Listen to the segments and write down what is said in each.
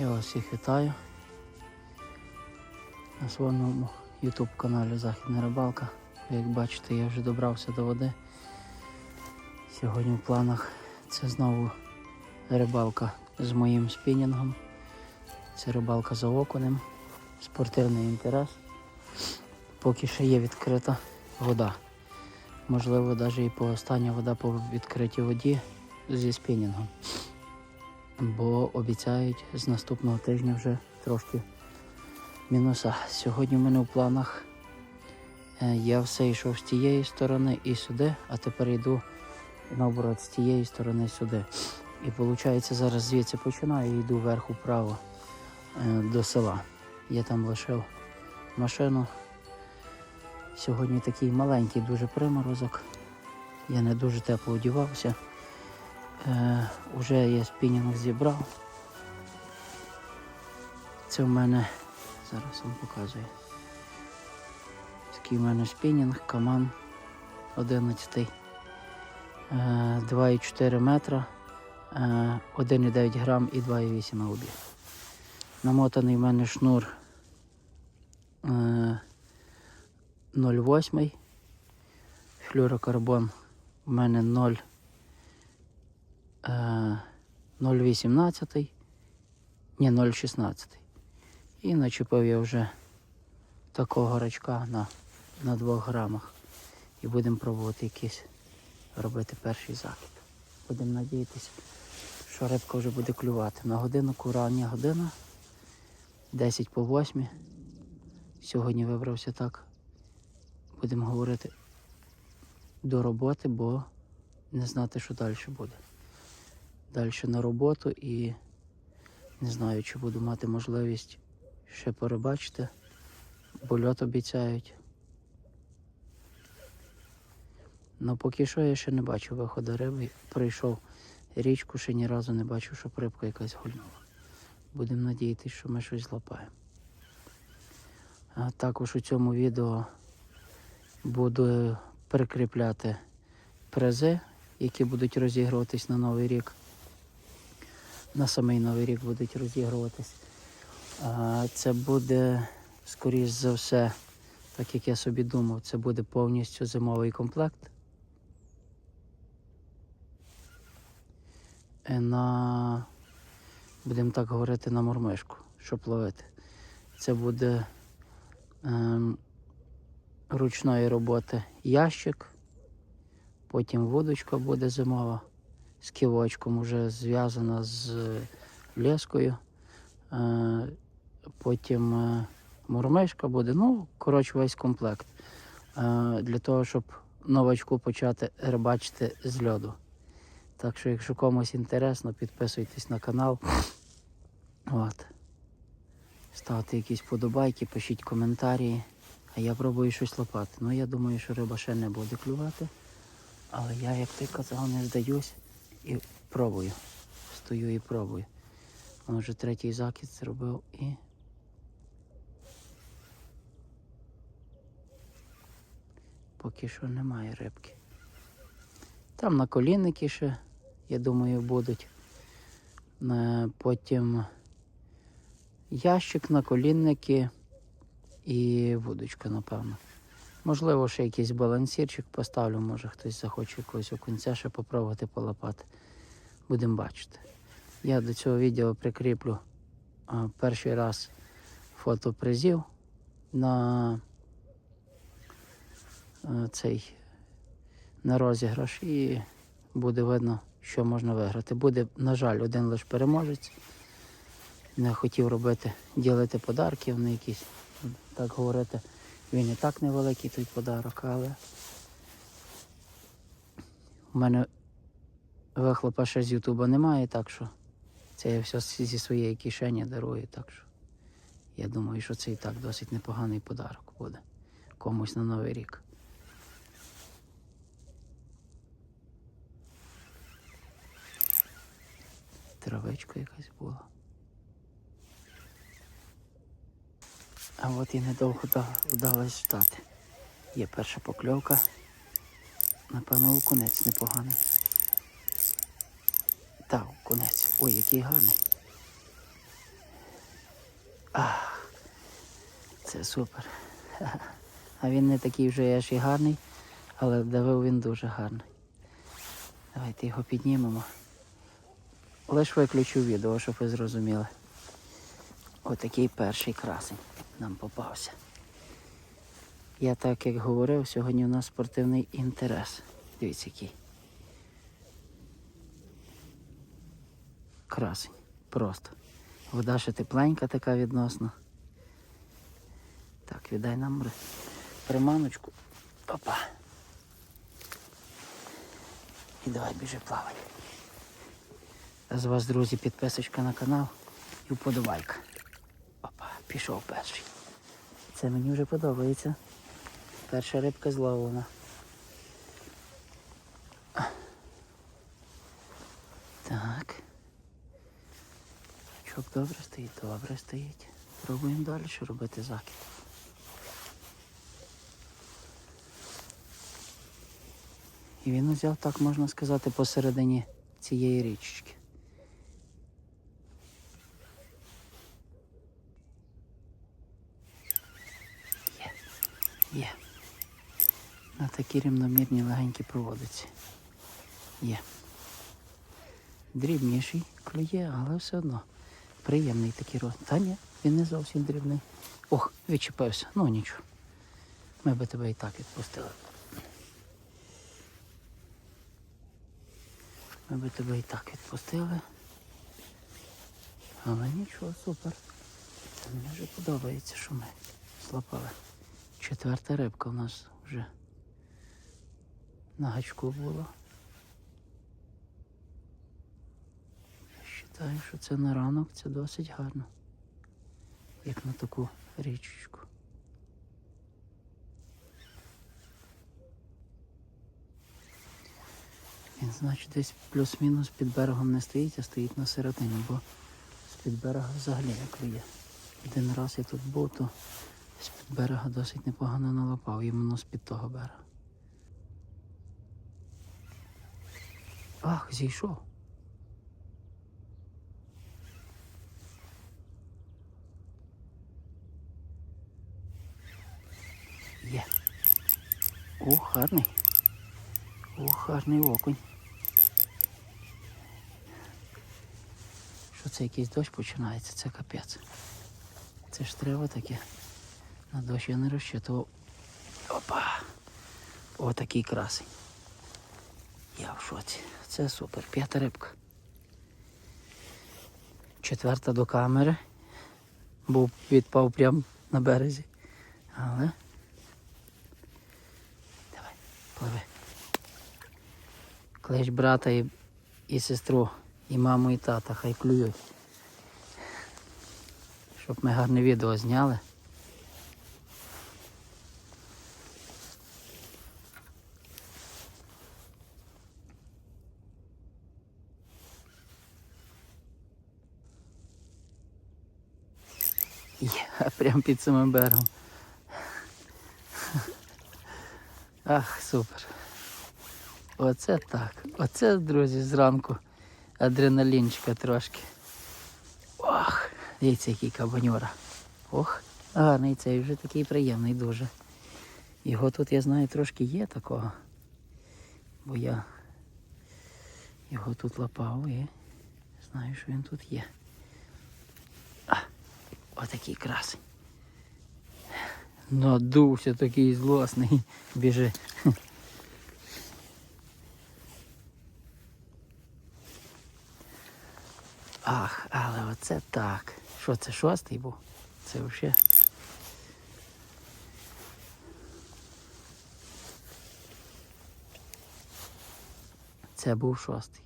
Я вас всіх вітаю на своєму YouTube каналі Західна Рибалка. Як бачите, я вже добрався до води. Сьогодні в планах це знову рибалка з моїм спінінгом. Це рибалка за окунем, спортивний інтерес. Поки ще є відкрита вода. Можливо, навіть і по остання вода по відкритій воді зі спінінгом. Бо обіцяють з наступного тижня вже трошки мінуса. Сьогодні в мене в планах е, я все йшов з тієї сторони і сюди, а тепер йду наоборот з тієї сторони сюди. І виходить, зараз звідси починаю і йду вверх вправо е, до села. Я там лишив машину. Сьогодні такий маленький дуже приморозок. Я не дуже тепло одівався. Е, уже я спінінг зібрав. Це в мене, зараз вам показую. Такий в мене спінінг, каман 11. Е, 2,4 метра, е, 1,9 грам і 2,8 на обіг. Намотаний в мене шнур е, 0,8. Флюрокарбон в мене 0. Е, 0,18, ні, 0,16. І начепив я вже такого рачка на, на 2 грамах. І будемо пробувати якийсь робити перший закид. Будемо надіятися, що рибка вже буде клювати. На годину рання година. 10 по 8. Сьогодні вибрався так. Будемо говорити до роботи, бо не знати, що далі буде. Далі на роботу і не знаю, чи буду мати можливість ще порибачити, бо льот обіцяють. Ну поки що я ще не бачу виходу риби. Прийшов річку, ще ні разу не бачив, щоб рибка якась гульнула. Будемо надіятися, що ми щось злапаємо. А також у цьому відео буду прикріпляти призи, які будуть розігруватись на Новий рік. На самий Новий рік будуть розігруватись. Це буде, скоріш за все, так як я собі думав, це буде повністю зимовий комплект. Е, На, будемо так говорити, на мормишку, щоб ловити. Це буде ем, ручної роботи ящик, потім вудочка буде зимова з ківочком, вже зв'язана з лескою. Е, потім е, мурмишка буде. Ну, коротше, весь комплект. Е, для того, щоб новачку почати рибачити з льоду. Так що, якщо комусь інтересно, підписуйтесь на канал. От. Ставте якісь подобайки, пишіть коментарі. А я пробую щось лопати. Ну я думаю, що риба ще не буде клювати. Але я, як ти казав, не здаюсь і пробую. Стою і пробую. Он вже третій закид зробив і. Поки що немає рибки. Там на колінники ще, я думаю, будуть. Е, Потім ящик на колінники і вудочка, напевно. Можливо, ще якийсь балансірчик поставлю, може хтось захоче якогось окунця ще попробувати полапати. Будемо бачити. Я до цього відео прикріплю а, перший раз фото призів на а, цей на розіграш і буде видно, що можна виграти. Буде, на жаль, один лише переможець. Не хотів робити, ділити подарки, вони якісь, так говорити. Він і так невеликий той подарок, але у мене вихлопа ще з Ютуба немає, так що це я все зі своєї кишені дарую, так що я думаю, що це і так досить непоганий подарок буде комусь на Новий рік. Травичка якась була. А от і недовго вдалося ждати. Є перша покльовка. Напевно, окунець непоганий. Так, окунець. Ой, який гарний. Ах, це супер. А він не такий вже аж і гарний, але давив він дуже гарний. Давайте його піднімемо. Лиш виключу відео, щоб ви зрозуміли. Отакий перший красень нам попався. Я так як говорив, сьогодні у нас спортивний інтерес. Дивіться який. Красень. Просто. Вода ще тепленька така відносно. Так, віддай нам приманочку. Опа. І давай біжи плавати. А з вас, друзі, підписочка на канал і вподобайка. Опа, пішов перший. Це мені вже подобається. Перша рибка зловлена. Так. Чок добре стоїть, добре стоїть. Пробуємо далі робити закид. І він узяв, так можна сказати, посередині цієї річечки. На такі рівномірні легенькі проводиці. Є. Дрібніший клює, але все одно. Приємний такий рот. Та ні, він не зовсім дрібний. Ох, відчепився. Ну нічого. Ми би тебе і так відпустили. Ми би тебе і так відпустили. Але нічого, супер. Мені вже подобається, що ми злопали. Четверта рибка у нас вже на гачку була. Вважаю, що це на ранок це досить гарно. Як на таку річечку. Він, значить, десь плюс-мінус під берегом не стоїть, а стоїть на середині, бо з-під берега взагалі не клює. Один раз я тут був, то з-під берега досить непогано налапав, іменно з-під того берега. Ах, зійшов. Є. Ух, гарний. Ух, гарний окунь. Що це якийсь дощ починається, це капець. Це ж треба таке. На дощ я не розчитував. Опа! Отакий красень. Я в шоці. Це супер. П'ята рибка. Четверта до камери. Був відпав прямо на березі. Але. Давай, пливи. Клич брата і, і сестру, і маму, і тата, хай клюють. Щоб ми гарне відео зняли. Є, прямо під самим берегом. Ах, супер. Оце так. Оце, друзі, зранку адреналінчика трошки. Ох, дивіться, який кабаньора. Ох, гарний цей вже такий приємний дуже. Його тут, я знаю, трошки є такого. Бо я його тут лапав і знаю, що він тут є. А, отакий красень. Надувся такий злосний. Біжи. Ах, але оце так. Що це шостий був? Це взагалі. Це був шостий.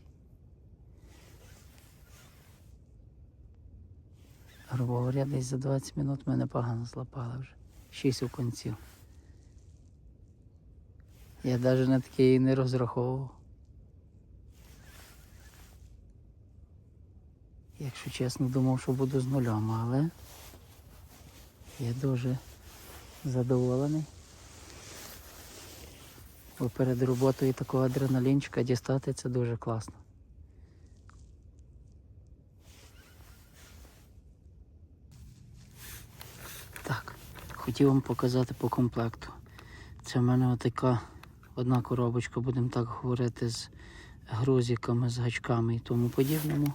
Грубо говоря, десь за 20 минут ми непогано злапали вже. Шість окунців. Я навіть на таке і не розраховував. Якщо чесно, думав, що буду з нульом, але я дуже задоволений. Бо перед роботою такого адреналінчика дістати це дуже класно. Хотів вам показати по комплекту. Це в мене отака одна коробочка, будемо так говорити, з грузиками, з гачками і тому подібному.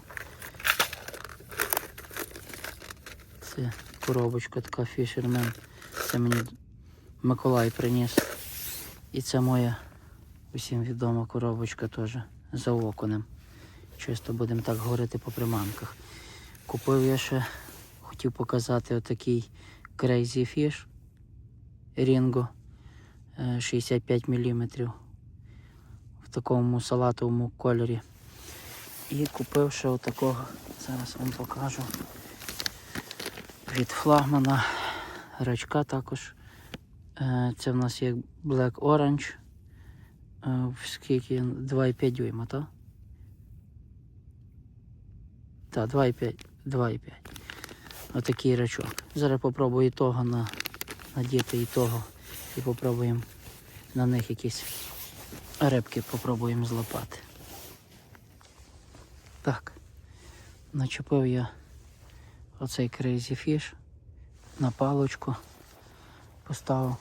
Це коробочка така Fisherman. Це мені Миколай приніс. І це моя усім відома коробочка теж за оконем. Чисто будемо так говорити по приманках. Купив я ще, хотів показати отакий Crazy Fish Ringo е, 65 мм в такому салатовому кольорі. І купив ще отакого, зараз вам покажу. Від флагмана рачка також. Е, Це в нас є Black Orange. Е, Скільки? 2,5 дюйма, так? Так, 2,5. 2,5. Отакий рачок. Зараз попробую і того на, надіти і того. І попробуємо на них якісь рибки попробуємо злопати. Так. Начепив я оцей Crazy Fish на палочку. Поставив.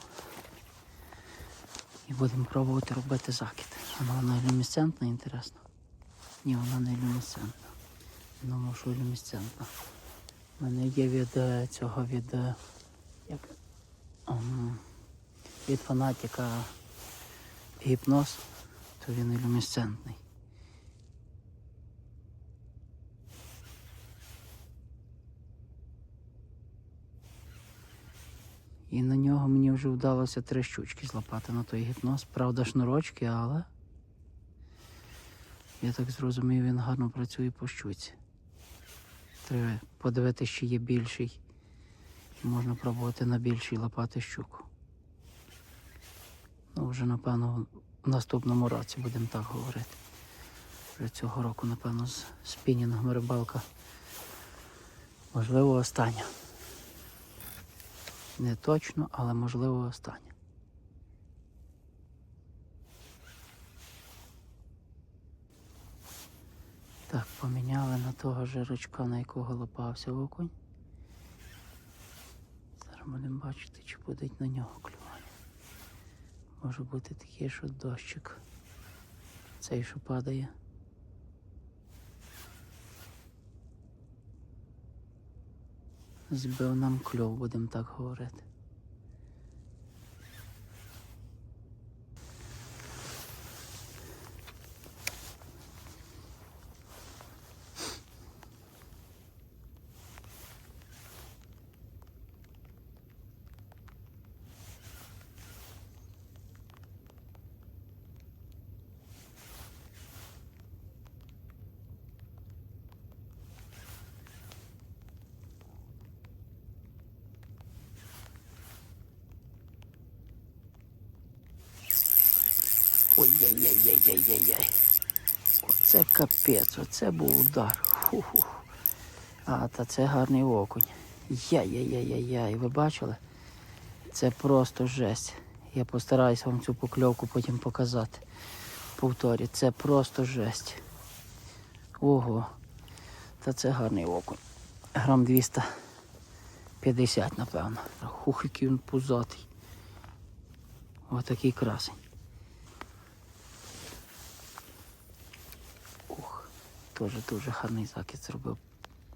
І будемо пробувати робити закид. Вона, вона люмісцентна, інтересно. Ні, вона не люмісцентна. Думав, що люмісцентна. У мене є від е, цього від е, як, ем, від фанатика гіпноз, то він і люмісцентний. І на нього мені вже вдалося три щучки злопати на той гіпноз. Правда, шнурочки, але я так зрозумів, він гарно працює по щуці. Треба подивитися, чи є більший. Можна пробувати на більшій лопати щуку. Ну, вже, напевно, в наступному році будемо так говорити. Вже цього року, напевно, з спінінгом рибалка. Можливо, остання. Не точно, але можливо остання. Так, поміняли на того жирочка, на якого лопався окунь. Зараз будемо бачити, чи буде на нього клювання. Може бути такий, що дощик. Цей, що падає. Збив нам кльов, будемо так говорити. Ой-яй-яй-яй-яй-яй. Оце капець, оце був удар. Фу-ху. А, та це гарний окунь. Яй-яй-яй-яй-яй. Ви бачили? Це просто жесть. Я постараюсь вам цю покльовку потім показати. Повторі, це просто жесть. Ого. Та це гарний окунь. Грам 250, напевно. Хух, який він пузатий. Отакий красень. Теж дуже гарний закид зробив.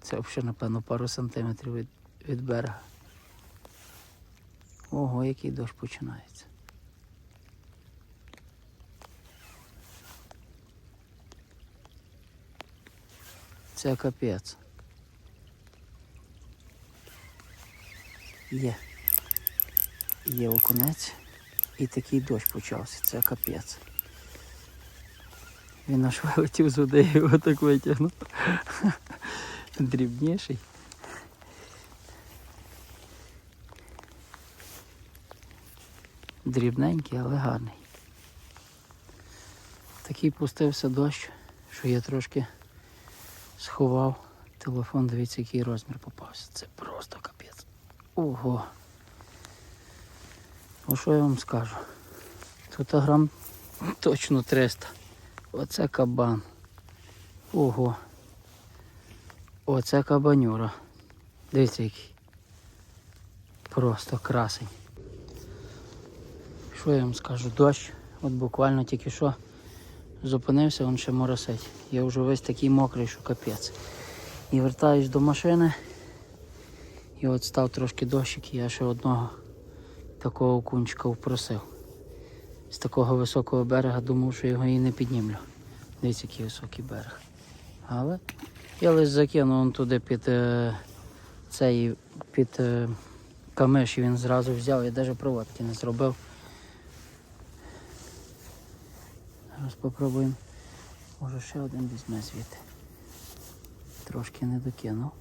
Це взагалі, напевно, пару сантиметрів від, від берега. Ого, який дощ починається. Це капець. Є. Є окунець. І такий дощ почався. Це капець. Він аж вилетів з і його так витягнув. Дрібніший. Дрібненький, але гарний. Такий пустився дощ, що я трошки сховав телефон, дивіться, який розмір попався. Це просто капець. Ого. Ну що я вам скажу? Тут грам точно 300. Оце кабан. Ого. Оце кабанюра. Дивіться який. Просто красень. Що я вам скажу? Дощ, от буквально тільки що зупинився, він ще моросить. Я вже весь такий мокрий, що капець. І вертаюсь до машини. І от став трошки дощик, і я ще одного такого окунчика впросив. З такого високого берега думав, що його і не піднімлю. Дивіться, який високий берег. Але я лише закинув туди під е, цей під е, камиш і він зразу взяв, я навіть проводки не зробив. Зараз спробуємо. Може ще один візьме звідти. Трошки не докинув.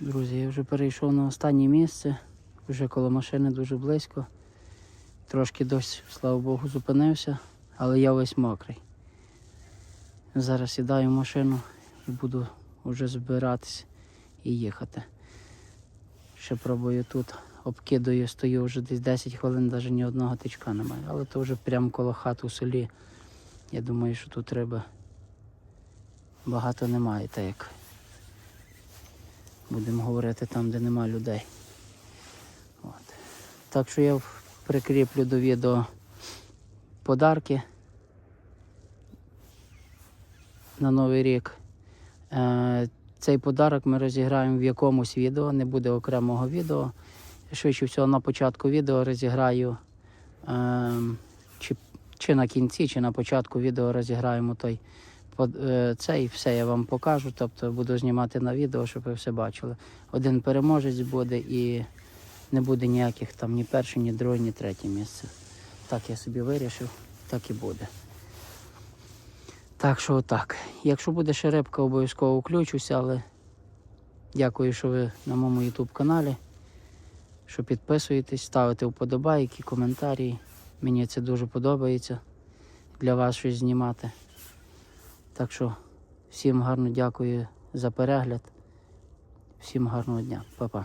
Друзі, я вже перейшов на останнє місце, вже коло машини дуже близько. Трошки дощ, слава Богу, зупинився, але я весь мокрий. Зараз сідаю в машину і буду вже збиратись і їхати. Ще пробую тут, обкидаю, стою вже десь 10 хвилин, навіть ні одного тичка немає. Але то вже прямо коло хати у селі. Я думаю, що тут риби багато немає, так як Будемо говорити там, де нема людей. От. Так що я прикріплю до відео подарки на Новий рік. Е, цей подарок ми розіграємо в якомусь відео, не буде окремого відео. Швидше всього на початку відео розіграю е, чи, чи на кінці, чи на початку відео розіграємо той Це і все я вам покажу, тобто буду знімати на відео, щоб ви все бачили. Один переможець буде і не буде ніяких там ні перше, ні друге, ні третє місце. Так я собі вирішив, так і буде. Так що отак. Якщо буде ще рибка, обов'язково включуся, але дякую, що ви на моєму YouTube каналі, що підписуєтесь, ставите вподобайки, коментарі. Мені це дуже подобається для вас щось знімати. Так що всім гарно дякую за перегляд. Всім гарного дня. Па-па.